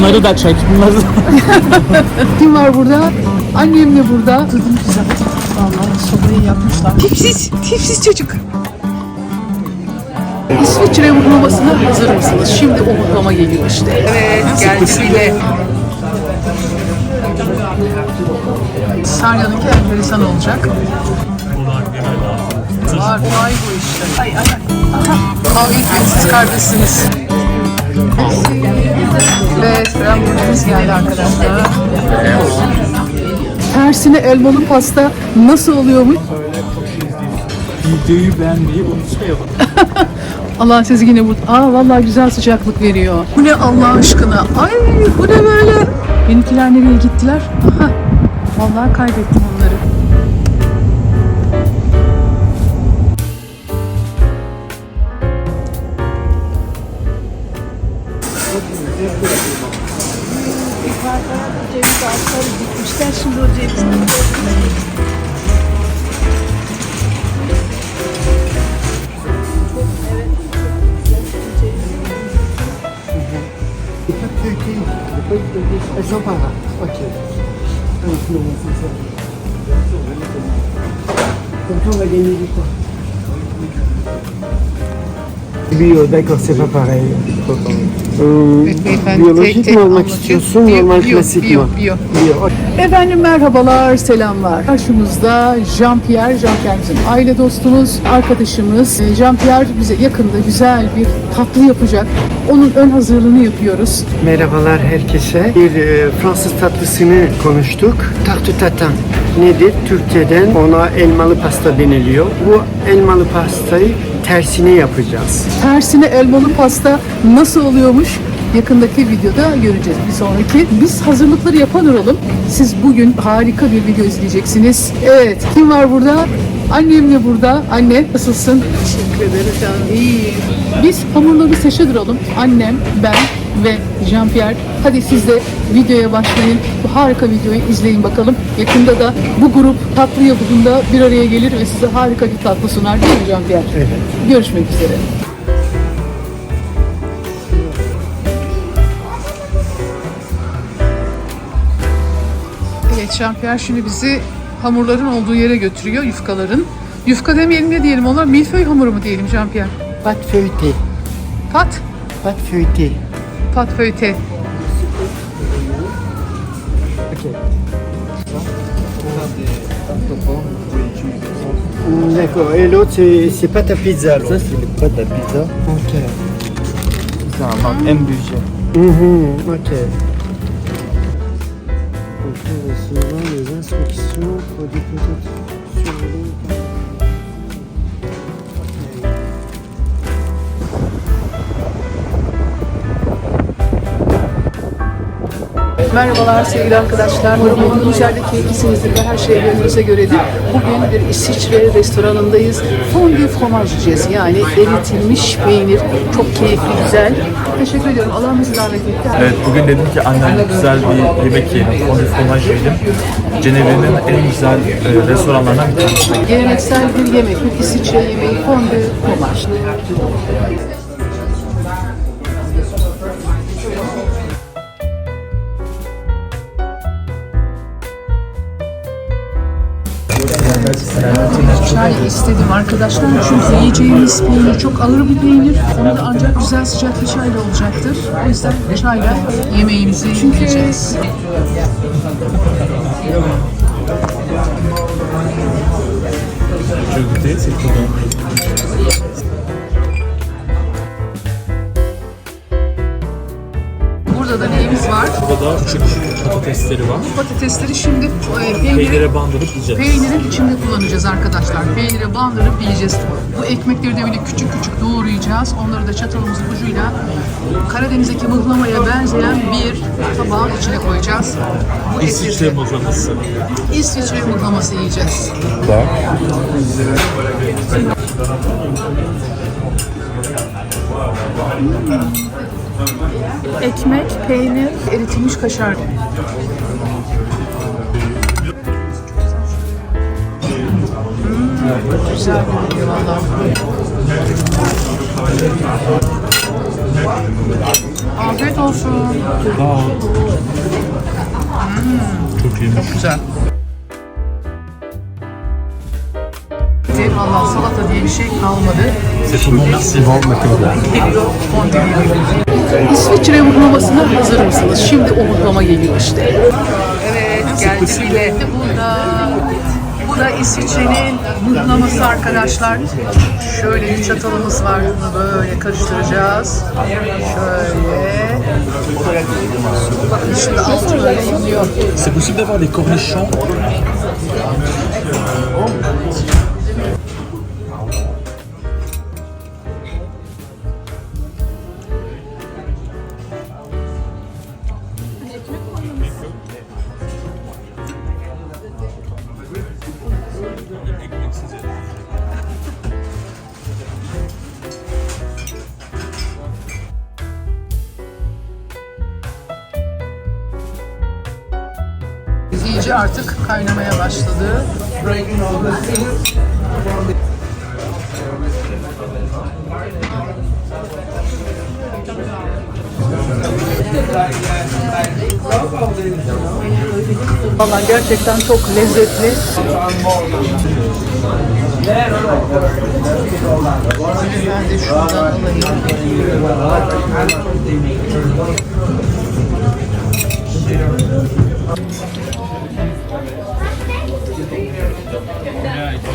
Bunları da çek. Bunları da. Kim var burada? Annem de burada. Tadım güzel. Vallahi sobayı yapmışlar. Tipsiz, tipsiz çocuk. İsviçre mıhlamasına hazır mısınız? Şimdi o mıhlama geliyor işte. Evet, geldi bile. Sarya'nınki enteresan olacak. Var, vay bu işte. Ay ay ay. Aha. Kavga etmeyin siz kardeşsiniz. Evet, hamburgerimiz geldi arkadaşlar. Tersine elmalı pasta nasıl oluyormuş? Videoyu beğenmeyi unutmayalım. Allah sizi yine bu... Aa vallahi güzel sıcaklık veriyor. Bu ne Allah aşkına? Ay bu ne böyle? Benimkiler nereye gittiler? Aha. Vallahi kaybettim onları. Gitmişler şimdi o cevizini Elles sont pas là. Ok. Comme ça, on va gagner du temps. Bio, d'accord, c'est pas pareil. Ee, beyefendi biyolojik tek tek mi anlatıyor. istiyorsun, normal klasik mi? biyo. Bio. okey. Efendim merhabalar, selamlar. Karşımızda Jean-Pierre, Jean-Pierre bizim aile dostumuz, arkadaşımız. Ee, Jean-Pierre bize yakında güzel bir tatlı yapacak. Onun ön hazırlığını yapıyoruz. Merhabalar herkese. Bir e, Fransız tatlısını konuştuk. Tarte tatin nedir? Türkiye'den ona elmalı pasta deniliyor. Bu elmalı pastayı tersine yapacağız. Tersine elmalı pasta nasıl oluyormuş? Yakındaki videoda göreceğiz bir sonraki. Biz hazırlıkları yapan olalım. Siz bugün harika bir video izleyeceksiniz. Evet, kim var burada? Annem de burada. Anne, nasılsın? Teşekkür ederim canım. İyiyim. Biz hamurları seçe duralım. Annem, ben ve Jean-Pierre. Hadi siz de videoya başlayın. Bu harika videoyu izleyin bakalım. Yakında da bu grup tatlı yapımında bir araya gelir ve size harika bir tatlı sunar değil mi Jean-Pierre? Evet. Görüşmek üzere. Evet Jean-Pierre şimdi bizi hamurların olduğu yere götürüyor, yufkaların. Yufka demeyelim ne diyelim onlar? Milföy hamuru mu diyelim? Pâte feuilletée. Pat, pat feuilleté. Ok. Mm, D'accord. Et l'autre, c'est c'est pâte à pizza. alors. Ça, c'est le pâte à pizza. Ok. C'est un budget. Mhm, ok. produto. Merhabalar sevgili arkadaşlar. Bugün içeride keyiflisinizdir ve her şey gönlünüze göredir. Bugün bir İsviçre restoranındayız. Fondue fromage yiyeceğiz. Yani eritilmiş peynir. Çok keyifli, güzel. Teşekkür ediyorum. Allah bizi davet etti. Evet bugün dedim ki annemle güzel bir yemek yiyelim. Fondue fromage yiyelim. Cenevre'nin en güzel e, restoranlarından bir tanesi. Geleneksel bir yemek, bir İsviçre yemeği fondue fromage. Çay istedim arkadaşlar çünkü yiyeceğimiz peynir çok ağır bir peynir. Onu da ancak güzel sıcak bir çayla olacaktır. O yüzden çayla yemeğimizi yiyeceğiz. Je vais goûter, c'est trop bon. Burada küçük patatesleri var. Patatesleri şimdi e, peyniri Peynire bandırıp yiyeceğiz. Peynirin içinde kullanacağız arkadaşlar. Peynire bandırıp yiyeceğiz. Bu ekmekleri de böyle küçük küçük doğrayacağız. Onları da çatalımızın ucuyla Karadeniz'deki mıhlamaya benzeyen bir tabağın içine koyacağız. Bu İsviçre etleri mıhlaması. İsviçre mıhlaması yiyeceğiz. Ekmek, peynir, eritilmiş kaşar. Hmm, güzel görünüyor valla. Afiyet olsun. Çok iyiymiş. Güzel. Valla salata diye bir şey kalmadı. C'est tout le monde, merci. İsviçre mıhlamasına hazır mısınız? Şimdi o mıhlama geliyor işte. Evet geldi bile. Burada. Bu da İsviçre'nin mıhlaması arkadaşlar. Şöyle bir çatalımız var. Bunu böyle karıştıracağız. Şöyle. Bakın şimdi altı böyle yanıyor. C'est possible d'avoir des cornichons İyice artık kaynamaya başladı. Vallahi gerçekten çok lezzetli.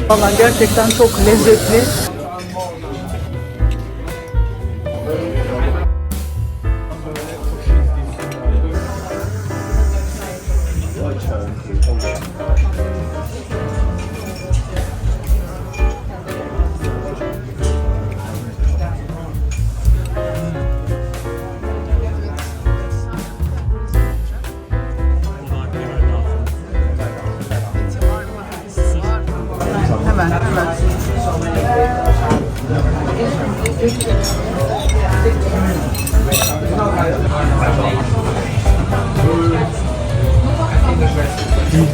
Vallahi gerçekten çok lezzetli.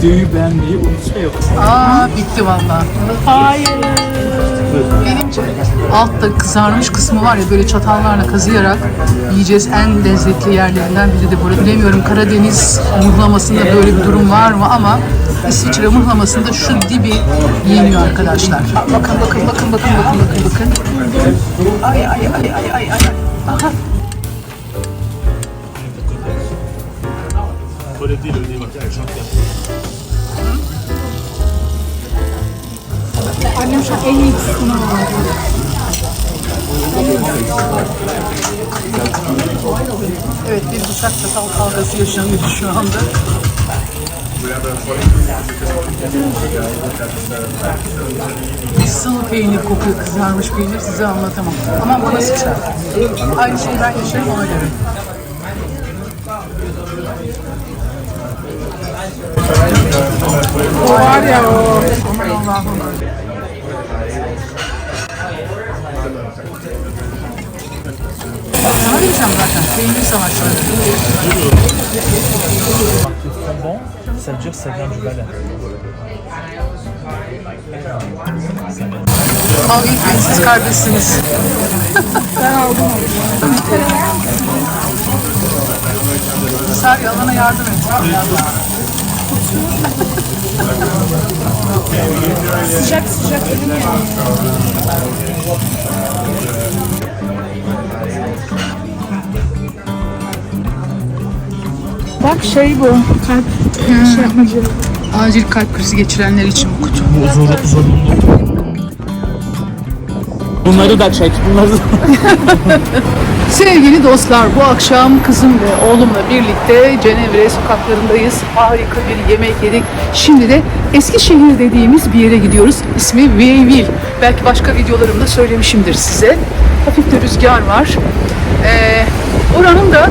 Videoyu beğenmeyi unutmayın. Aa bitti valla. Hayır. Benim altta kızarmış kısmı var ya böyle çatallarla kazıyarak yiyeceğiz en lezzetli yerlerinden biri de burada. Bilemiyorum Karadeniz mıhlamasında böyle bir durum var mı ama İsviçre mıhlamasında şu dibi yeniyor arkadaşlar. Bakın bakın bakın bakın bakın bakın bakın. Ay ay ay ay ay ay. Aha. Böyle değil öyle değil bak. Çok Annem şu an en iyi kısmını aldı. Evet bir bıçak çatal kavgası yaşanıyor şu anda. Sıvı peynir kokuyor, kızarmış peynir size anlatamam. Ama bana sıçrar. Aynı şeyi ben yaşarım ona göre. O var ya o. Aman Allah'ım. Sana diyeceğim zaten. Peynir savaşları. Bon, ça dure, ça vient du Valais. Etmeyin siz kardeşsiniz. ben aldım Sar yalana yardım et. Sıcak sıcak dedim ya. Bak şey bu. Kalp şey yapmacı. Acil kalp krizi geçirenler için bu kutu. Bu zor, zorunlu. Bunları da çek. Bunları da... Sevgili dostlar bu akşam kızım ve oğlumla birlikte Cenevre sokaklarındayız. Harika bir yemek yedik. Şimdi de Eskişehir dediğimiz bir yere gidiyoruz. İsmi Vieilleville. Belki başka videolarımda söylemişimdir size. Hafif de rüzgar var. Ee, oranın da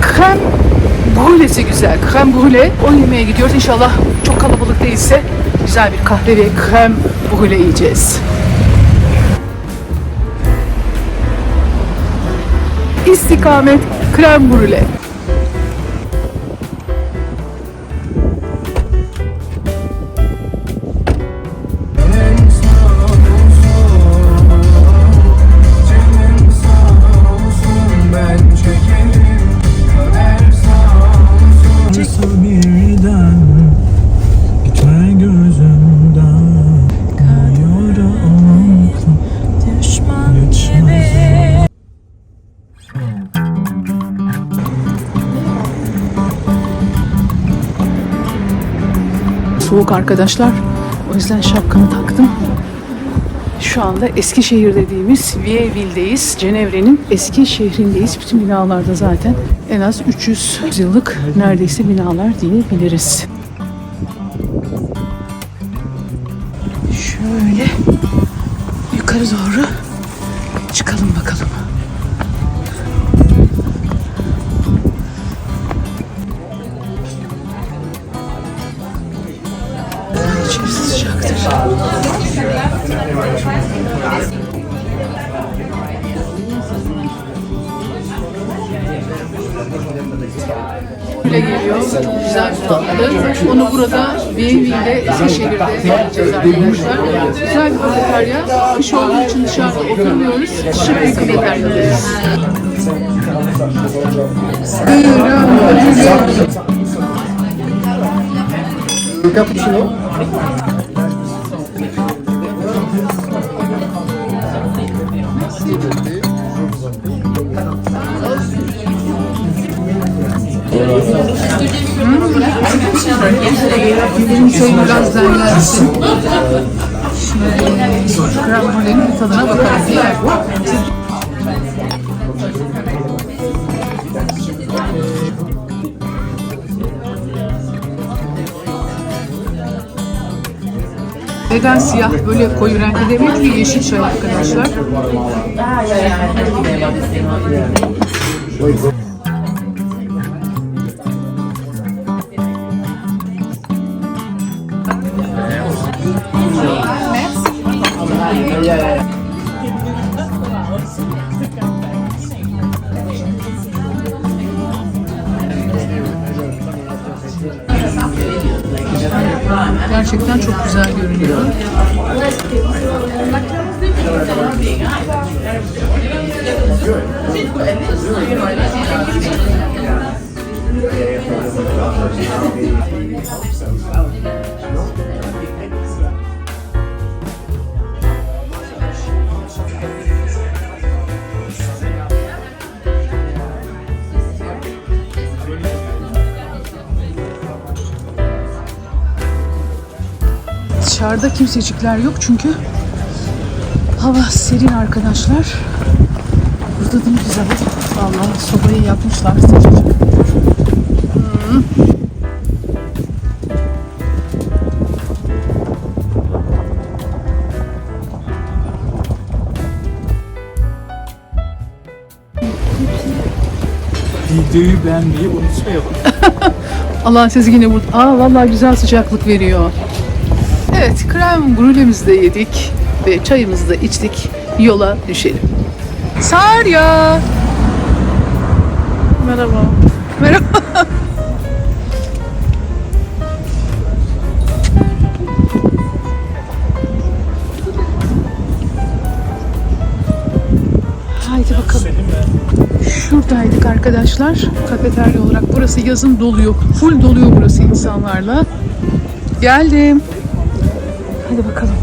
krem brûlesi güzel. Krem brûlée. O yemeğe gidiyoruz. İnşallah çok kalabalık değilse güzel bir kahve ve krem brûlée yiyeceğiz. İstikamet krem brûlée. Soğuk arkadaşlar. O yüzden şapkamı taktım. Şu anda Eskişehir dediğimiz Vieville'deyiz. Cenevre'nin eski şehrindeyiz. Bütün binalarda zaten en az 300 yıllık neredeyse binalar diyebiliriz. Şöyle yukarı doğru çıkalım bakalım. Böyle geliyor. Güzel bir. Onu burada Vieville'de, Eskişehir'de yapacağız arkadaşlar. Güzel bir kafeterya. Kış olduğu için dışarıda oturmuyoruz. Şık bir kafeteryadayız. Cappuccino. Benim şöyle biraz derlersin. Neden siyah böyle koyu renkli demek ki yeşil çay arkadaşlar. Gerçekten çok güzel görünüyor. Dışarıda kimsecikler yok çünkü hava serin arkadaşlar. Burada da ne güzel. Vallahi sobayı yapmışlar sıcacık. Hmm. Videoyu beğenmeyi unutmayalım. Allah siz yine burada. Aa vallahi güzel sıcaklık veriyor. Evet krem brülemizi de yedik ve çayımızı da içtik. Yola düşelim. Sarya. Merhaba. Merhaba. Haydi bakalım. Şuradaydık arkadaşlar. Kafeterya olarak. Burası yazın doluyor. Full doluyor burası insanlarla. Geldim. Hadi bakalım.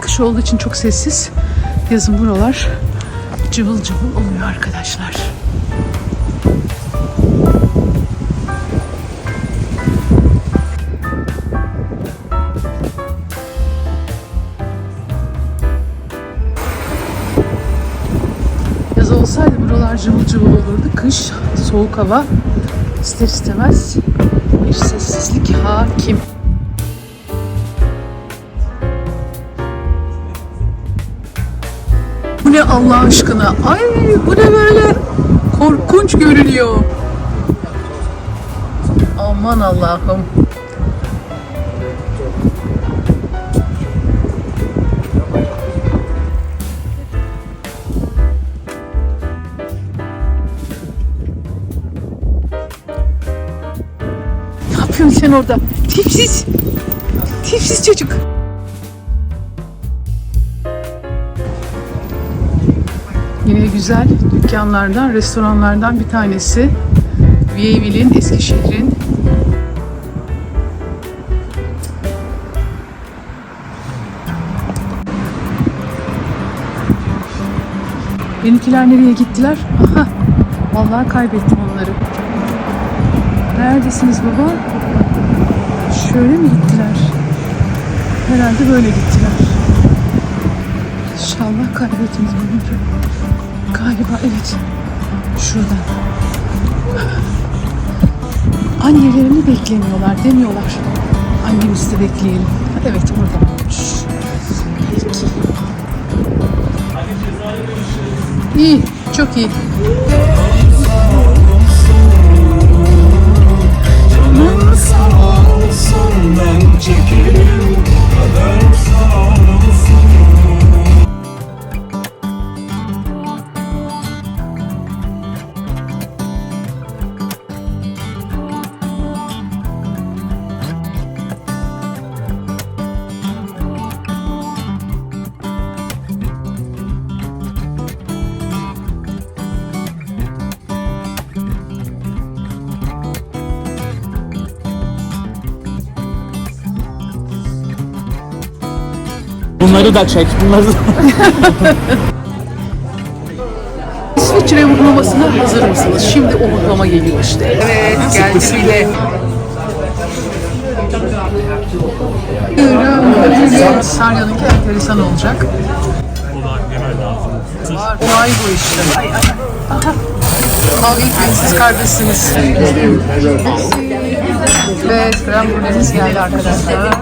Kış olduğu için çok sessiz. Yazın buralar cıvıl cıvıl oluyor arkadaşlar. Cıvıl cıvıl olurdu. Kış, soğuk hava ister istemez bir sessizlik hakim. Bu ne Allah aşkına? Ay bu ne böyle? Korkunç görünüyor. Aman Allah'ım. Yapıyorsun sen orada? Tipsiz. Tipsiz çocuk. Yine güzel dükkanlardan, restoranlardan bir tanesi. Vieville'in, Eskişehir'in Benimkiler nereye gittiler? Aha. Vallahi kaybettim onları. Neredesiniz baba? Şöyle mi gittiler? Herhalde böyle gittiler. İnşallah kaybetmeyiz onları. Galiba evet. Şuradan. Annelerini beklemiyorlar demiyorlar. Annemizi de bekleyelim. Evet buradanmış. Peki. İyi, çok iyi. so Bunları da çek. Bunları da... İsviçre uygulamasına hazır mısınız? Şimdi o uygulama geliyor işte. Evet, geldi bile. Sarya'nınki enteresan olacak. Olay bu işte. Aha. Kavga etmeyin siz kardeşsiniz. Evet, krem brülemiz geldi arkadaşlar.